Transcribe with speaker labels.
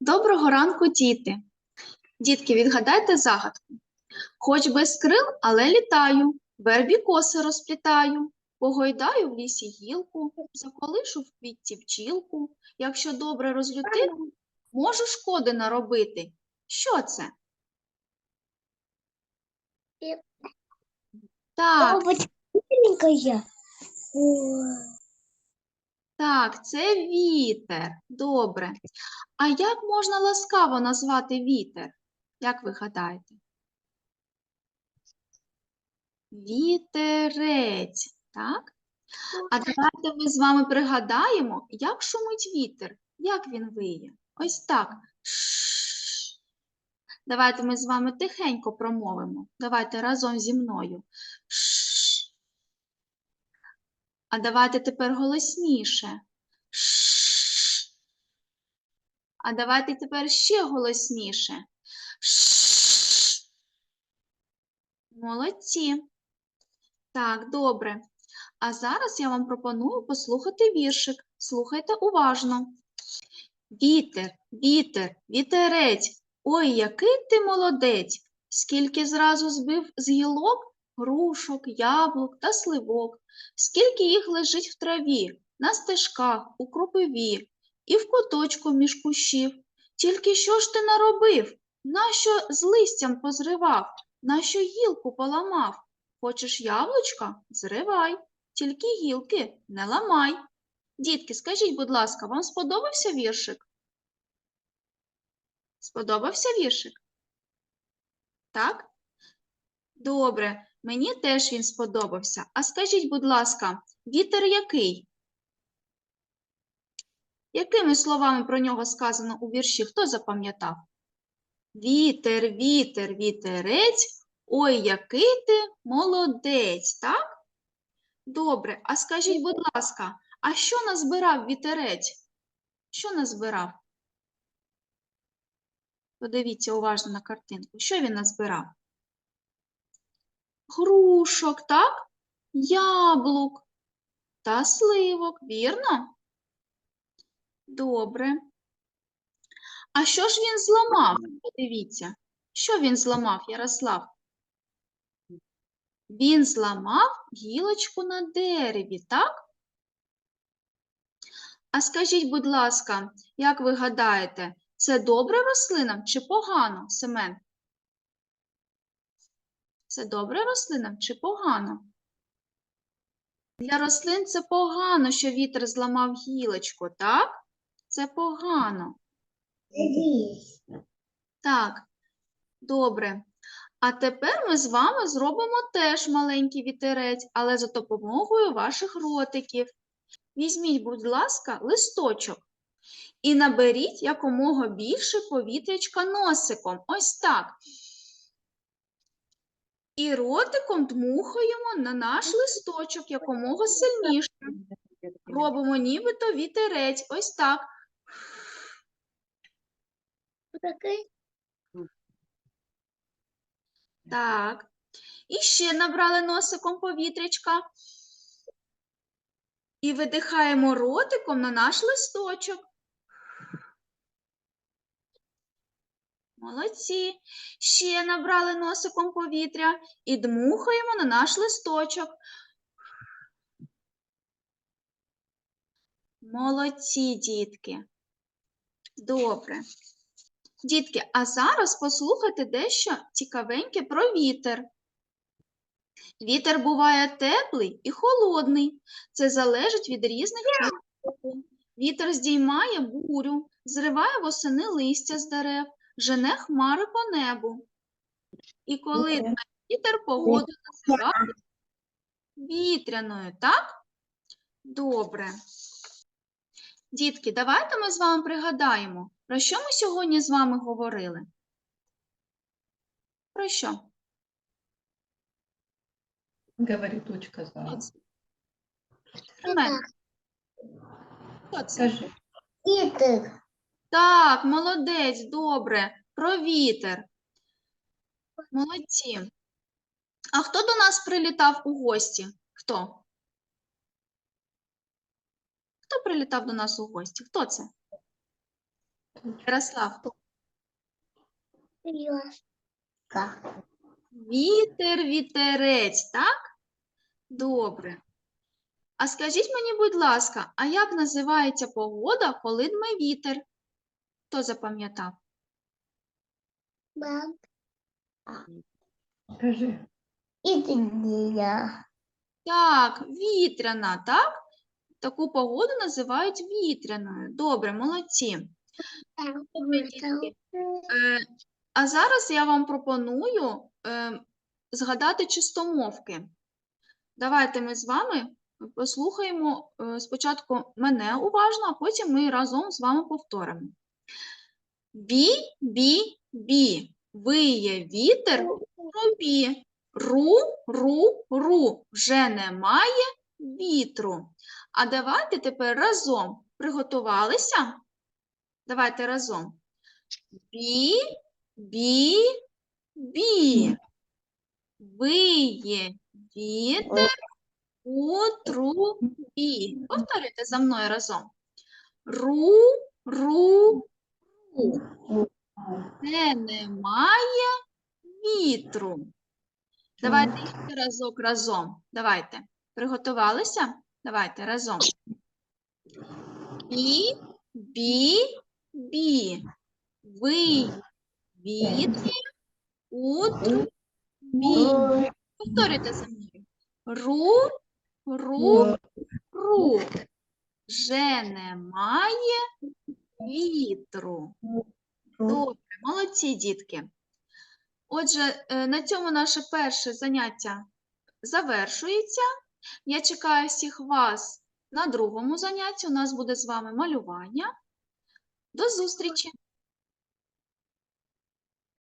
Speaker 1: Доброго ранку, діти. Дітки, відгадайте загадку. Хоч без крил, але літаю, вербі коси розплітаю, погойдаю в лісі гілку, заколишу в квітці бджілку. Якщо добре розлютити, можу шкоди наробити. Що це? Так,
Speaker 2: Бабочка маленькая.
Speaker 1: Так, це вітер. Добре. А як можна ласкаво назвати вітер? Як ви гадаєте? Вітерець, так? А давайте ми з вами пригадаємо, як шумить вітер, як він виє. Ось так. Давайте ми з вами тихенько промовимо. Давайте разом зі мною. Шш. А давайте тепер голосніше. А давайте тепер ще голосніше. Шш. Молодці. Так, добре. А зараз я вам пропоную послухати віршик. Слухайте уважно. Вітер, вітер, вітерець, ой, який ти молодець! Скільки зразу збив з гілок грушок, яблук та сливок, скільки їх лежить в траві, на стежках, у кропиві і в куточку між кущів. Тільки що ж ти наробив? Нащо з листям позривав? Нащо гілку поламав? Хочеш яблучка? Зривай, тільки гілки не ламай. Дітки, скажіть, будь ласка, вам сподобався віршик? Сподобався віршик? Так? Добре, мені теж він сподобався. А скажіть, будь ласка, вітер який? Якими словами про нього сказано у вірші? Хто запам'ятав? Вітер, вітер, вітерець, ой, який ти молодець, так? Добре, а скажіть, будь ласка, а що назбирав вітерець? Що назбирав? Подивіться уважно на картинку. Що він назбирав? Грушок, так? Яблук та сливок, вірно? Добре. А що ж він зламав? Подивіться. Що він зламав, Ярослав? Він зламав гілочку на дереві, так? А скажіть, будь ласка, як ви гадаєте, це добре рослинам чи погано, Семен? Це добре рослинам чи погано? Для рослин це погано, що вітер зламав гілочку, так? Це погано. Так, добре. А тепер ми з вами зробимо теж маленький вітерець, але за допомогою ваших ротиків. Візьміть, будь ласка, листочок і наберіть якомога більше повітрячка носиком. Ось так. І ротиком дмухаємо на наш листочок якомога сильніше. Робимо нібито вітерець. Ось так.
Speaker 2: Такой
Speaker 1: Так. І ще набрали носиком повітрячка. І видихаємо ротиком на наш листочок. Молодці. Ще набрали носиком повітря і дмухаємо на наш листочок. Молодці, дітки. Добре. Дітки, а зараз послухайте дещо цікавеньке про вітер. Вітер буває теплий і холодний. Це залежить від різних чинників. Вітер здіймає бурю, зриває восени листя з дерев, жене хмари по небу. І коли
Speaker 2: Добре.
Speaker 1: вітер погоду називають вітряною, так? Добре. Дітки, давайте ми з вами пригадаємо, про що ми сьогодні з вами говорили? Про що?
Speaker 3: Говорит, дочка
Speaker 1: Хто
Speaker 3: знала.
Speaker 1: це? Семен, хто це?
Speaker 3: Скажи.
Speaker 2: Вітер.
Speaker 1: Так, молодець, добре. Про вітер. Молодці. А хто до нас прилітав у гості? Хто? Хто прилітав до нас у гості? Хто це? Ярослав. Вітер, вітерець, так? Добре. А скажіть мені, будь ласка, а як називається погода, коли дме вітер? Хто запам'ятав?
Speaker 2: Мам.
Speaker 3: Скажи.
Speaker 2: Ідея.
Speaker 1: Так, вітряна, так? Таку погоду називають вітряною. Добре, молодці. Добре, дітки. Е, а зараз я вам пропоную е, згадати чистомовки. Давайте ми з вами послухаємо е, спочатку мене уважно, а потім ми разом з вами повторимо. Бі, бі, бі, виє вітер у трубі. Ру, ру, ру, вже немає вітру. А давайте тепер разом приготувалися. Давайте разом. Бі, бі, бі. Виє вітер у трубі. Повторюйте за мною разом. Ру, ру. Де немає вітру. Давайте ще разок разом. Давайте. Приготувалися? Давайте разом. Бі, бі, бі. Ви вітер у трубі. Повторюйте за мною. Ру, ру, ру. Вже немає вітру. Добре, молодці, дітки. Отже, е, на цьому наше перше заняття завершується. Я чекаю всіх вас на другому занятті. У нас буде з вами малювання. До зустрічі!